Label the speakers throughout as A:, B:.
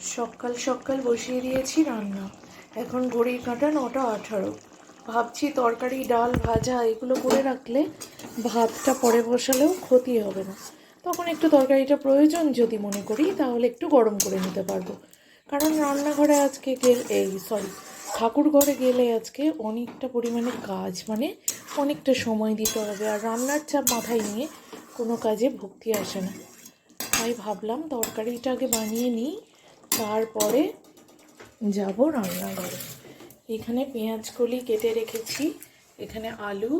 A: সকাল সকাল বসিয়ে দিয়েছি রান্না। এখন ঘড়ির কাঁটা নটা আঠারো। ভাবছি তরকারি, ডাল, ভাজা এগুলো করে রাখলে ভাতটা পরে বসালেও ক্ষতি হবে না। তখন একটু তরকারিটা প্রয়োজন যদি মনে করি, তাহলে একটু গরম করে নিতে পারব। কারণ রান্নাঘরে আজকে এই সরি ঠাকুর ঘরে গেলে আজকে অনেকটা পরিমাণে কাজ মানে অনেকটা সময় দিতে হবে। আর রান্নার চাপ মাথায় নিয়ে কোনো কাজে ভক্তি আসে না। তাই ভাবলাম তরকারিটা আগে বানিয়ে নিই। তারপরে যাব রান্নাঘরে। এখানে পেঁয়াজ কলি কেটে রেখেছি। এখানে আলু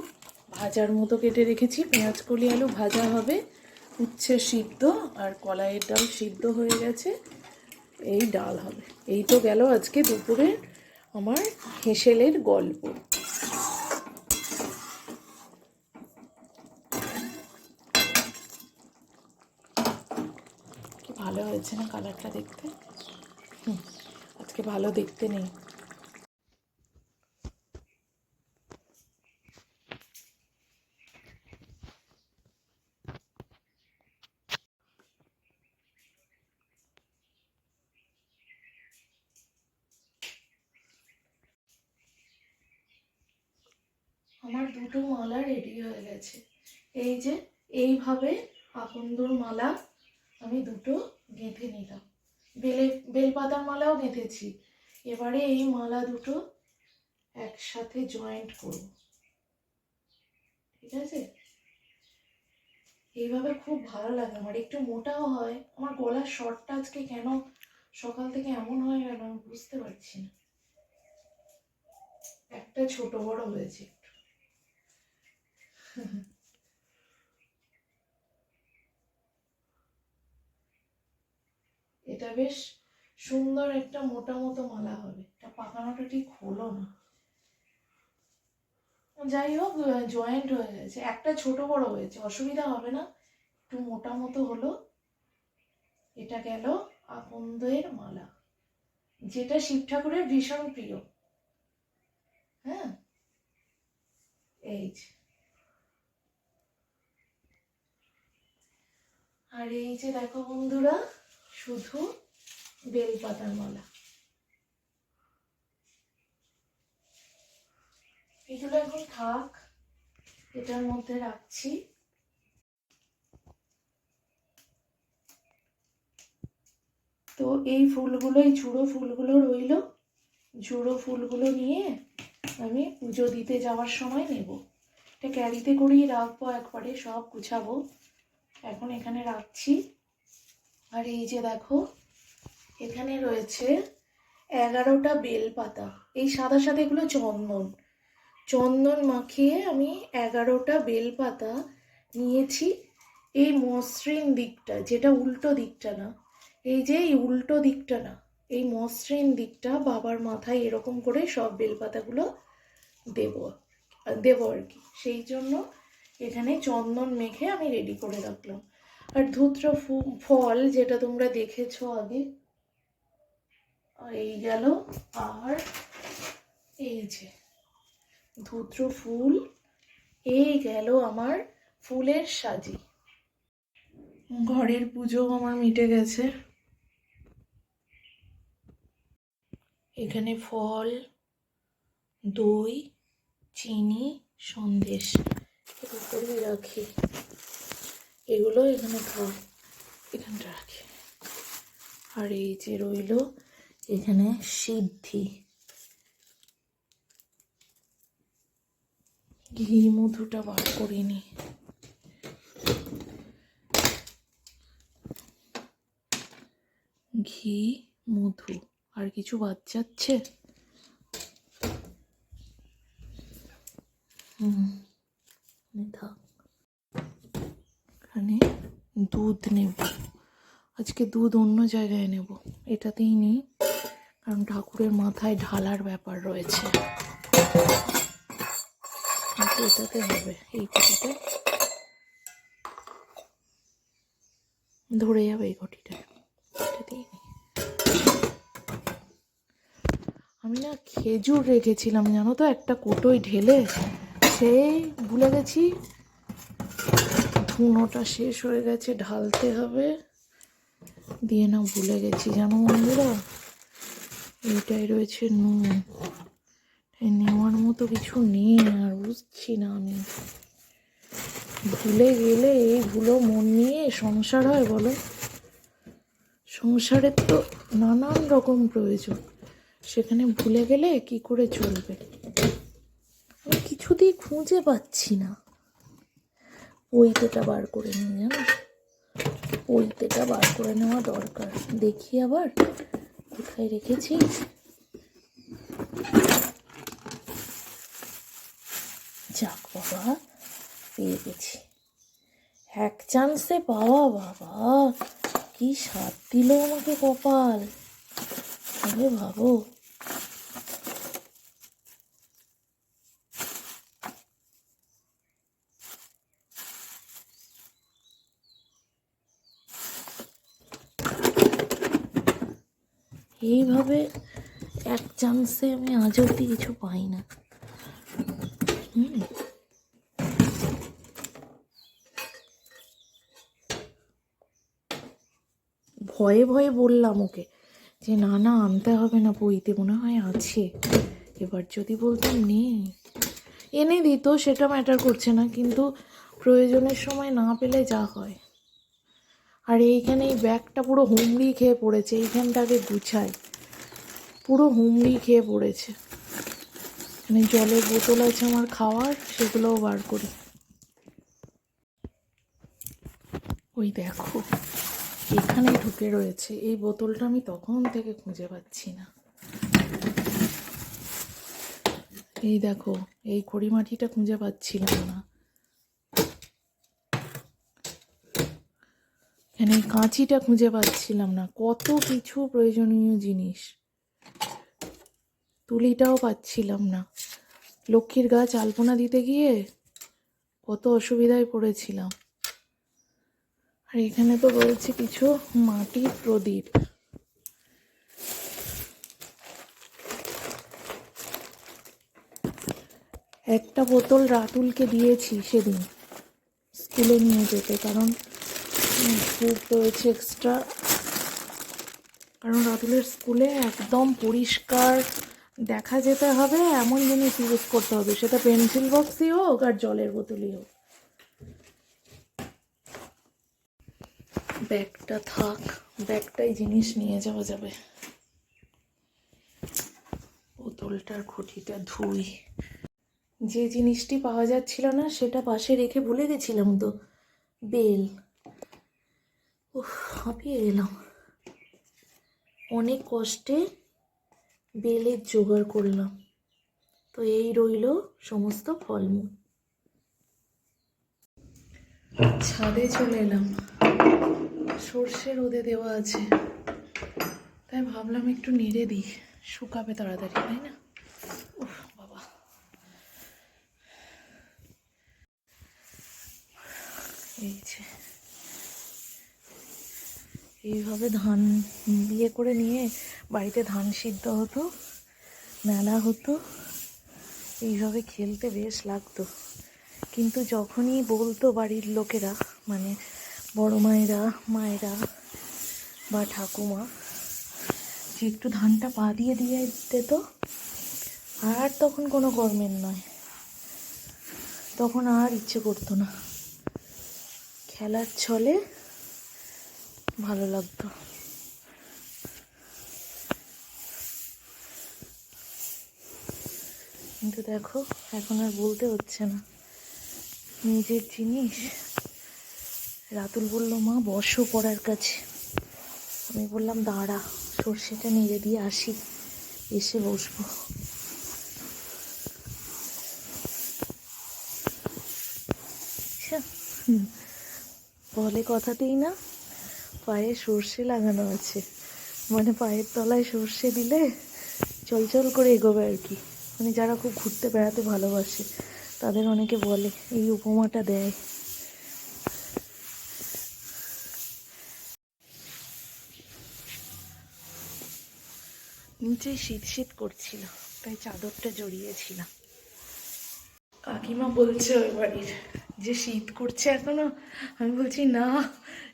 A: ভাজার মতো কেটে রেখেছি। পেঁয়াজ কলি আলু ভাজা হবে। উচ্ছে সিদ্ধ আর কলাইয়ের ডাল সিদ্ধ হয়ে গেছে। এই ডাল হবে। এই তো গেল আজকে দুপুরে আমার হেঁসেলের গল্প। ভালো হয়েছে না কালারটা দেখতে? আজকে ভালো দেখতে নেই। আমার দুটো মালা রেডি হয়ে গেছে। এই যে, এইভাবে আকন্দর মালা আমি দুটো গেঁথে নিলাম। বেলে, বেলপাতার মালাও গেঁথেছি এবারে এই মালা দুটো একসাথে জয়েন্ট করব। ঠিক আছে? এইভাবে খুব ভালো লাগে আমার। একটু মোটাও হয়। আমার গলার শর্টটা আজকে কেন সকাল থেকে এমন হয়ে গেল আমি বুঝতে পারছি না। একটা ছোট বড় হয়েছে একটু। এটা বেশ সুন্দর একটা মোটা মতো মালা হবে। এটা পাকানোটা ঠিক হলো না। যাই হোক জয়েন্ট হয়ে গেছে। একটা ছোট বড় হয়েছে। অসুবিধা হবে না। একটু মোটা মতো হলো। এটা গেল আকন্দের মালা। যেটা শিব ঠাকুরের ভীষণ প্রিয়। হ্যাঁ? এই আর এই যে দেখো বন্ধুরা শুধু বেলপাতার মালা। এগুলো এখন থাক, এটার মধ্যে রাখছি। তো এই ফুলগুলো, এই ঝুড়ো ফুলগুলো রইল। ঝুড়ো ফুলগুলো নিয়ে আমি পুজো দিতে যাওয়ার সময় নেব। এটা ক্যারিতে করেই রাখব, একবারে সব গুছাবো। এখন এখানে রাখছি। আর এই যে দেখো, এখানে রয়েছে এগারোটা বেল পাতা এই সাদা সাদা এগুলো চন্দন। চন্দন মাখিয়ে আমি এগারোটা বেলপাতা নিয়েছি এই মসৃণ দিকটা, যেটা উল্টো দিকটা না। এই যে এই উল্টো দিকটা না, এই মসৃণ দিকটা বাবার মাথায় এরকম করে সব বেলপাতাগুলো দেব, দেবো আর কি। সেই জন্য এখানে চন্দন মেখে আমি রেডি করে রাখলাম। আর ধূত্র ফল যেটা তোমরা দেখেছ আগে, এই গেল। আর এই যে, ধূত্র ফুল, এই গেল আমার ফুলের সাজি। ঘরের পুজো আমার মিটে গেছে। এখানে ফল, দই, চিনি, সন্দেশ রাখি। এগুলো এখানে থাক এখানটা রাখি। আর এই যে রইল এখানে সিদ্ধি। ঘি মধুটা বার করিনি ঘি, মধু, আর কিছু বাদ যাচ্ছে? হুম থাক। এখানে দুধ নেব। আজকে দুধ অন্য জায়গায় নেব। এটাতেই নিই, কারণ ঠাকুরের মাথায় ঢালার ব্যাপার রয়েছে। এটাতে হবে, এই ঘটিটা। ধরে যাবে এই ঘটিটা। আমি না খেজুর রেখেছিলাম, জানো তো? একটা কোটোয় ঢেলে, সেই ভুলে গেছি। ধুনোটা শেষ হয়ে গেছে, ঢালতে হবে। দিয়ে না ভুলে গেছি, জানো বন্ধুরা? এইটাই রয়েছে নুন। নেওয়ার মতো কিছু নেই আর বুঝছি না আমি। ভুলে গেলে এই ভুলো মন নিয়ে সংসার হয় বলো। সংসারের তো নানান রকম প্রয়োজন। সেখানে ভুলে গেলে কি করে চলবে? আমি কিছুতেই খুঁজে পাচ্ছি না। পৈতেটা বার করে নিই জানো পৈতেটা বার করে নেওয়া দরকার। দেখি আবার কোথায় রেখেছি। যাক বাবা, পেয়ে গেছি। এক চান্সে পাওয়া বাবা, কি স্বাদ দিল আমাকে কপাল। আরে ভাবো এইভাবে এক চান্সে আমি আজ অব্দি কিছু পাই না। ভয়ে ভয়ে বললাম ওকে যে, না না, আনতে হবে না বইতে মনে হয় আছে। এবার যদি বলতাম নেই এনে দিত, সেটা ম্যাটার করছে না, কিন্তু প্রয়োজনের সময় না পেলে যা হয়। আর এইখানে এই ব্যাগটা পুরো হুমড়ি খেয়ে পড়েছে, এইখানটাকে গুছাই। পুরো হুমড়ি খেয়ে পড়েছে। মানে জলের বোতল আছে আমার খাওয়ার, সেগুলোও বার করি। ওই দেখো এখানে ঢুকে রয়েছে। এই বোতলটা আমি তখন থেকে খুঁজে পাচ্ছি না। এই দেখো, এই খড়িমাটিটা খুঁজে পাচ্ছিলাম না। এখানে কাঁচিটা খুঁজে পাচ্ছিলাম না। কত কিছু প্রয়োজনীয় জিনিস। তুলিটাও পাচ্ছিলাম না। লক্ষ্মীর গাছ আলপনা দিতে গিয়ে কত অসুবিধায় পড়েছিলাম। আর এখানে তো রয়েছে কিছু মাটির প্রদীপ। একটা বোতল রাতুলকে দিয়েছি সেদিন। স্কুলে নিয়ে যেতে, কারণ উম, রয়েছে এক্সট্রা কারণ রাতুলের স্কুলে একদম পরিষ্কার দেখা যেতে হবে এমন জিনিস ইউজ করতে হবে। সেটা পেন্সিল বক্সই হোক আর জলের বোতলই হোক। ব্যাগটা থাক ব্যাগটাই জিনিস নিয়ে যাওয়া যাবে। বোতলটার খুঁটিটা ধুই। যে জিনিসটি পাওয়া যাচ্ছিল না সেটা পাশে রেখে ভুলে গেছিলাম তো। বেল। হাঁপিয়ে গেলাম অনেক কষ্টে বেলের জোগাড় করলাম। তো এই রইল সমস্ত ফলমূল। ছাদে চলে এলাম। সর্ষে রোদে দেওয়া আছে। তাই ভাবলাম একটু নেড়ে দিই। শুকাবে তাড়াতাড়ি, তাই না? বাবা। এই যে। এইভাবে ধান বিয়ে করে নিয়ে বাড়িতে ধান সিদ্ধ হতো, মেলা হতো, এইভাবে খেলতে বেশ লাগতো। কিন্তু যখনই বলতো বাড়ির লোকেরা মানে বড় মায়েরা মায়েরা বা ঠাকুমা, যে একটু ধানটা পা দিয়ে দিয়ে দিত, আর তখন কোনো কর্মের নয়। তখন আর ইচ্ছে করতো না। খেলার ছলে ভালো লাগতো। কিন্তু দেখো, এখন আর বলতে হচ্ছে না। নিজের জিনিস, রাতুল বলল, মা, বসো পড়ার কাছে। আমি বললাম, দাঁড়া, সর্ষেটা নেড়ে দিয়ে আসি, এসে বসবো। বলে কথাতেই না পায়ে সর্ষে লাগানো আছে। মানে পায়ের তলায় সর্ষে দিলে চলচল করে এগোবে আর কি। মানে যারা খুব ঘুরতে বেড়াতে ভালোবাসে, তাদের অনেকে বলে, এই উপমাটা দেয়। নিচে শীত শীত করছিল, তাই চাদরটা জড়িয়েছিলাম কাকিমা বলছে ওই বাড়ির যে শীত করছে এখনও, আমি বলছি, না,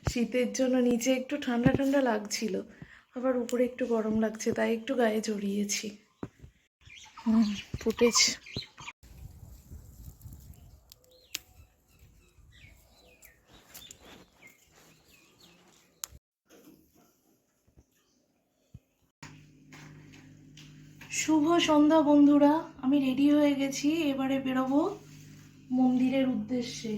A: শীতের জন্য নিচে একটু ঠান্ডা ঠান্ডা লাগছিল, আবার উপরে একটু গরম লাগছে, তাই একটু গায়ে জড়িয়েছি। ফুটেছে। শুভ সন্ধ্যা বন্ধুরা, আমি রেডি হয়ে গেছি, এবারে বেরোবো। মন্দিরের উদ্দেশ্যে।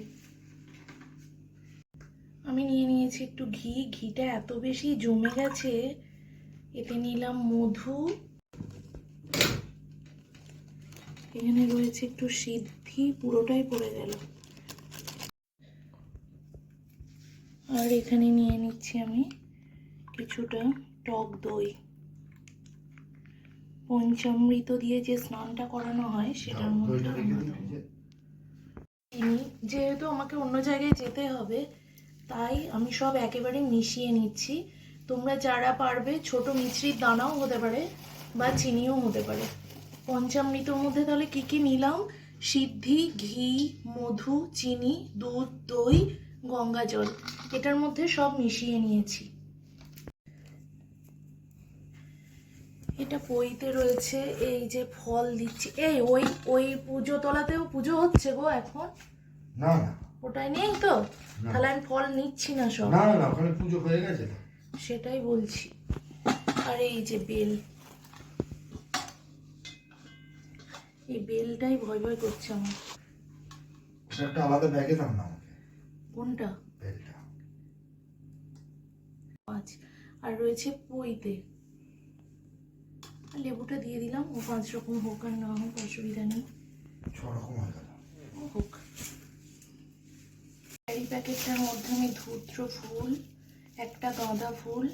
A: আমি নিয়ে নিয়েছি একটু ঘি। ঘিটা এত বেশি জমে গেছে এতে নিলাম মধু। এখানে রয়েছে একটু সিদ্ধি পুরোটাই পড়ে গেল। আর এখানে নিয়ে নিচ্ছি আমি কিছুটা টক দই। পঞ্চামৃত দিয়ে যে স্নানটা করানো হয় সেটার মধ্যে। চিনি যেহেতু আমাকে অন্য জায়গায় যেতে হবে, তাই আমি সব একেবারে মিশিয়ে নিচ্ছি। তোমরা যারা পারবে, ছোট মিছরির দানাও হতে পারে বা চিনিও হতে পারে। পঞ্চামৃতর মধ্যে তাহলে কি কি নিলাম? সিদ্ধি, ঘি, মধু, চিনি, দুধ, দই গঙ্গা জল এটার মধ্যে সব মিশিয়ে নিয়েছি। এটা পইতে রয়েছে এই যে ফল দিচ্ছে। এই ওই ওই পুজো তলাতেও পুজো হচ্ছে গো এখন?
B: না না।
A: ওটাই নেই তো? তাহলে আমি ফল নিচ্ছি না সব।
B: না না ওখানে পুজো হয়ে গেছে
A: সেটাই বলছি। আর এই যে বেল। এই বেলটাই ভয় ভয় করছে আমার।
B: একটা আলাদা ব্যাগে দাও না আমাকে।
A: কোনটা?
B: বেলটা।
A: পাঁচ আর রয়েছে পইতে। লেবুটা দিয়ে দিলাম। ও পাঁচ রকম হোক আর না হোক অসুবিধা নেই।
B: ছ রকম হয়ে গেল।
A: হোক। এই প্যাকেটটার মধ্যে আমি ধূত্র ফুল একটা গাঁদা ফুল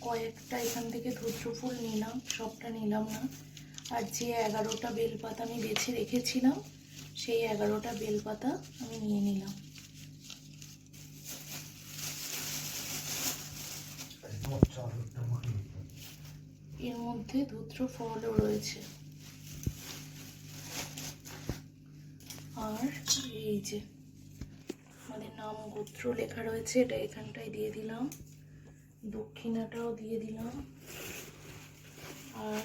A: কয়েকটা এখান থেকে ধূত্র ফুল নিলাম সবটা নিলাম না। আর যে এগারোটা বেলপাতা আমি বেছে রেখেছিলাম সেই এগারোটা বেলপাতা আমি নিয়ে নিলাম।
B: মাটি
A: এর মধ্যে ধূত্র ফলও রয়েছে। আর এই যে আমাদের নাম গোত্র লেখা রয়েছে এটা এখানটায় দিয়ে দিলাম। দক্ষিণাটাও দিয়ে দিলাম। আর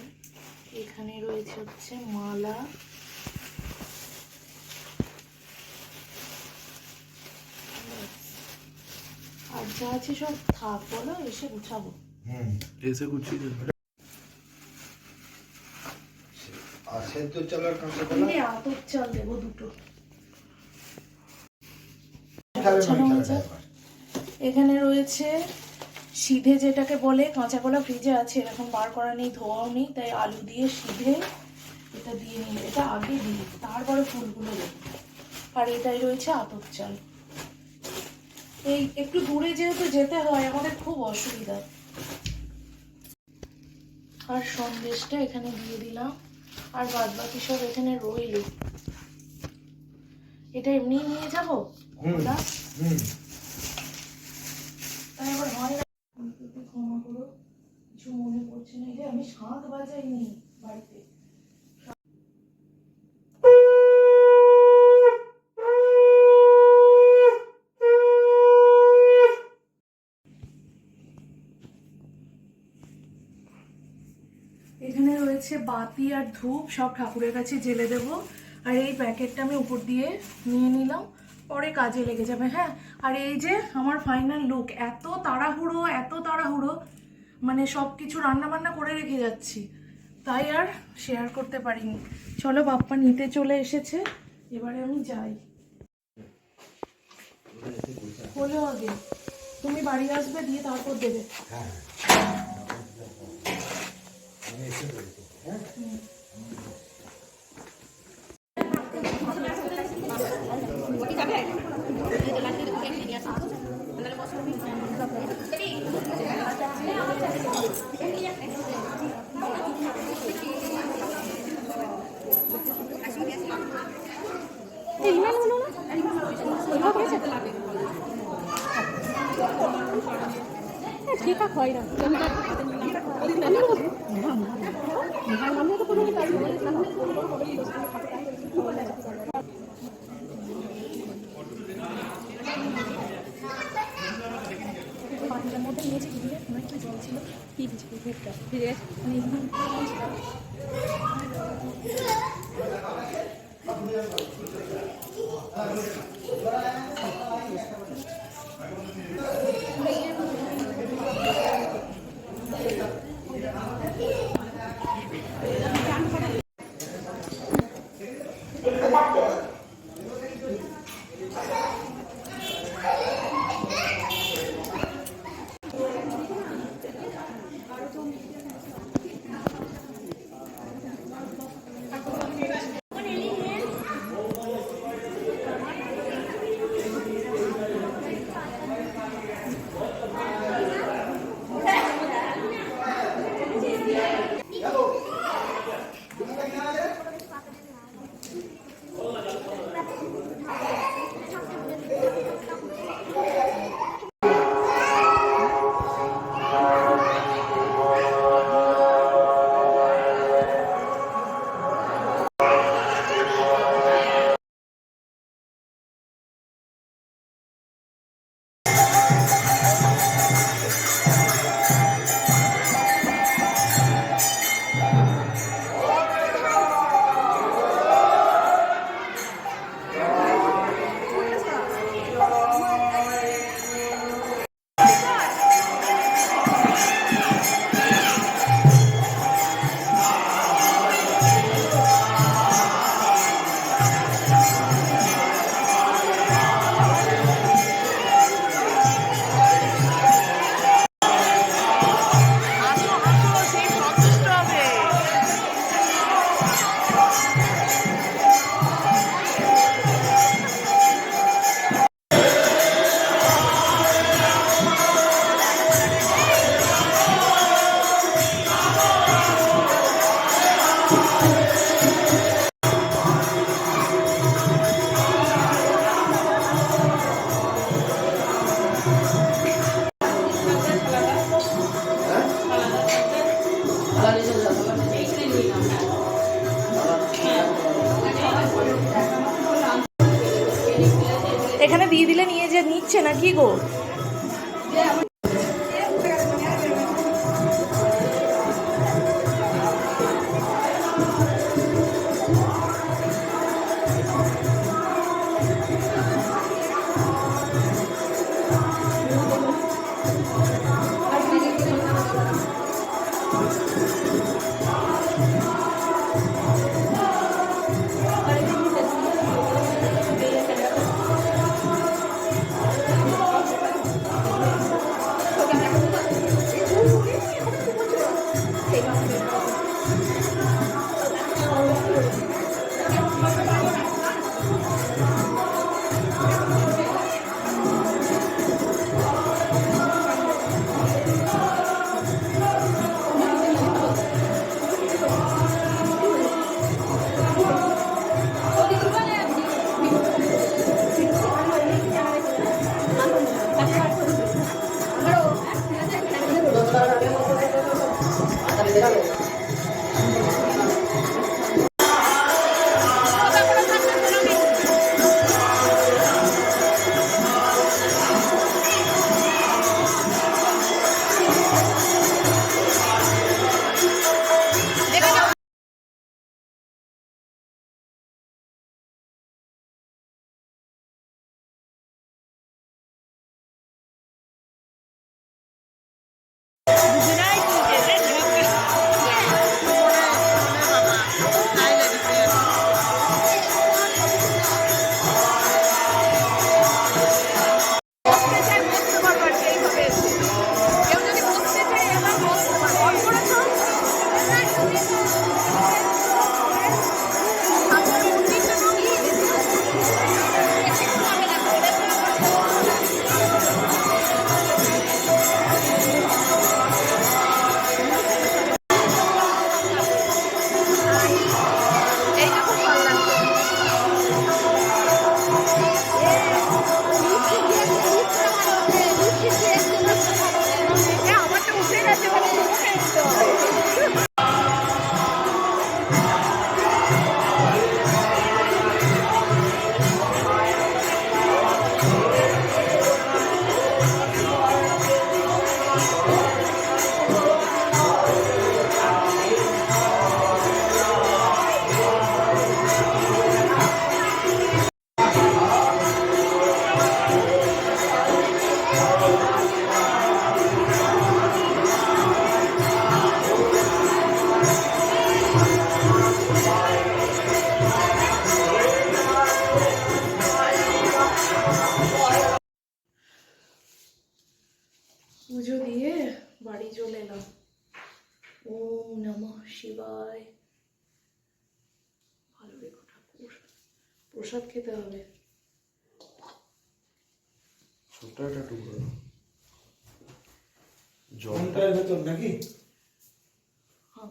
A: এখানে রয়েছে হচ্ছে মালা। আর যা আছে সব থাক বলো এসে গুছাবো।
B: হুম।
C: এসে গুছিয়ে দেবে
B: আর কাঁচা কলা?
A: আমি আতপ চাল দেবো দুটো।
B: এবার।
A: এখানে রয়েছে সিধে যেটাকে বলে কাঁচা কলা ফ্রিজে আছে এরকম বার করা নেই ধোয়াও নেই তাই আলু দিয়ে সিধে এটা দিয়ে নিই এটা আগে দিই তারপরে ফুলগুলো দেব। আর এটাই রয়েছে আতপ চাল। এই একটু দূরে যেহেতু যেতে হয় আমাদের খুব অসুবিধা। আর সন্দেশটা এখানে দিয়ে দিলাম। আর বাদ বাকি সব এখানে রইল। এটা এমনি নিয়ে যাব?
B: হুম
A: তাই আবার হয় না ক্ষমা করো কিছু মনে পড়ছে না। যে আমি শাঁখ বাজাইনি বাড়িতে এখানে রয়েছে বাতি আর ধূপ সব ঠাকুরের কাছে জেলে দেব। আর এই প্যাকেটটা আমি উপর দিয়ে নিয়ে নিলাম, পরে কাজে লেগে যাবে হ্যাঁ? আর এই যে আমার ফাইনাল লুক এত তাড়াহুড়ো এত তাড়াহুড়ো মানে সব কিছু রান্না বান্না করে রেখে যাচ্ছি, তাই আর শেয়ার করতে পারিনি। চলো, বাপ্পা নিতে চলে এসেছে, এবারে আমি যাই। হলো আগে, তুমি বাড়ি আসবে, দিয়ে তারপর দেবে।
B: হ্যাঁ আমি এসে পড়েছি হ্যাঁ
D: ঠিকঠাক মধ্যে নিয়েছি কি দিয়ে আমার কি জল ছিল কি দিয়েছি মানে
A: চলে এলাম। ওম নমঃ শিবায়। ভালো রেখো ঠাকুর। প্রসাদ খেতে হবে।
C: ছোট্ট একটা টুকরো। জলটা
B: কোনটার ভেতর নাকি?
A: হ্যাঁ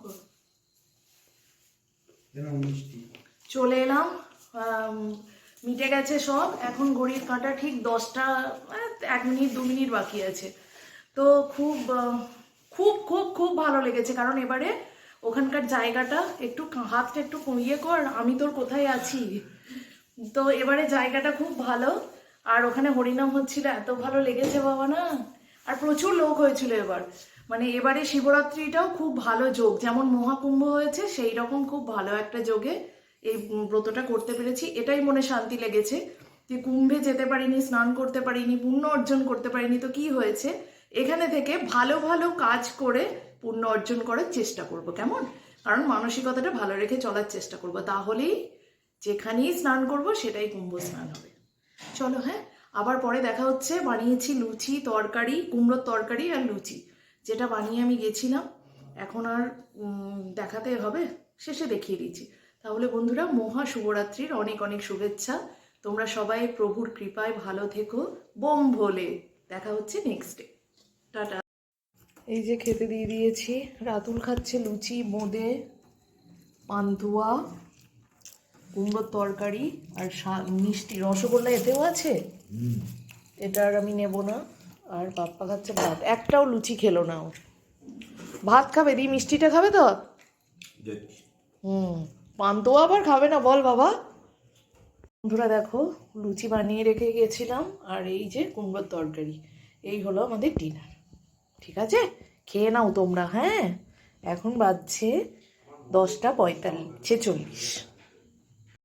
A: চলে এলাম। মিটে গেছে সব। এখন ঘড়ির কাঁটা ঠিক দশটা এক মিনিট দু মিনিট বাকি আছে। তো খুব খুব খুব খুব ভালো লেগেছে। কারণ এবারে ওখানকার জায়গাটা একটু হাতটা একটু ইয়ে কর, আমি তোর কোথায় আছি? তো এবারে জায়গাটা খুব ভালো। আর ওখানে হরিনাম হচ্ছিল, এত ভালো লেগেছে বাবা না। আর প্রচুর লোক হয়েছিল এবার। মানে এবারে শিবরাত্রিটাও খুব ভালো যোগ। যেমন মহাকুম্ভ হয়েছে, সেই রকম খুব ভালো একটা যোগে এই ব্রতটা করতে পেরেছি। এটাই মনে শান্তি লেগেছে যে কুম্ভে যেতে পারিনি, স্নান করতে পারিনি, পুণ্য অর্জন করতে পারিনি। তো কি হয়েছে? এখানে থেকে ভালো ভালো কাজ করে পুণ্য অর্জন করার চেষ্টা করব, কেমন? কারণ মানসিকতাটা ভালো রেখে চলার চেষ্টা করব। তাহলেই যেখানেই স্নান করব, সেটাই কুম্ভ স্নান হবে। চলো হ্যাঁ? আবার পরে দেখা হচ্ছে। বানিয়েছি লুচি, তরকারি, কুমড়োর তরকারি আর লুচি, যেটা বানিয়ে আমি গেছিলাম। এখন আর দেখাতে হবে, শেষে দেখিয়ে দিচ্ছি তাহলে বন্ধুরা, মহা শুভরাত্রির অনেক অনেক শুভেচ্ছা। তোমরা সবাই প্রভুর কৃপায় ভালো থেকো। বোম ভোলে। দেখা হচ্ছে নেক্সট ডে টাটা। এই যে খেতে দিয়ে দিয়েছি। রাতুল খাচ্ছে লুচি বোঁদে পান্তুয়া কুমড়োর তরকারি আর মিষ্টি। রসগোল্লা এতেও আছে? এটা আর আমি নেব না। আর বাপ্পা খাচ্ছে ভাত। একটাও লুচি খেলো না ও। ভাত খাবে? দি মিষ্টিটা খাবে তো? হুম। পান্তুয়া আবার খাবে না? বল বাবা। বন্ধুরা দেখো লুচি বানিয়ে রেখে গেছিলাম। আর এই যে কুমড়োর তরকারি। এই হলো আমাদের ডিনার ঠিক আছে? খেয়ে নাও তোমরা হ্যাঁ? এখন বাজছে দশটা পঁয়তাল্লিশ ছেচল্লিশ।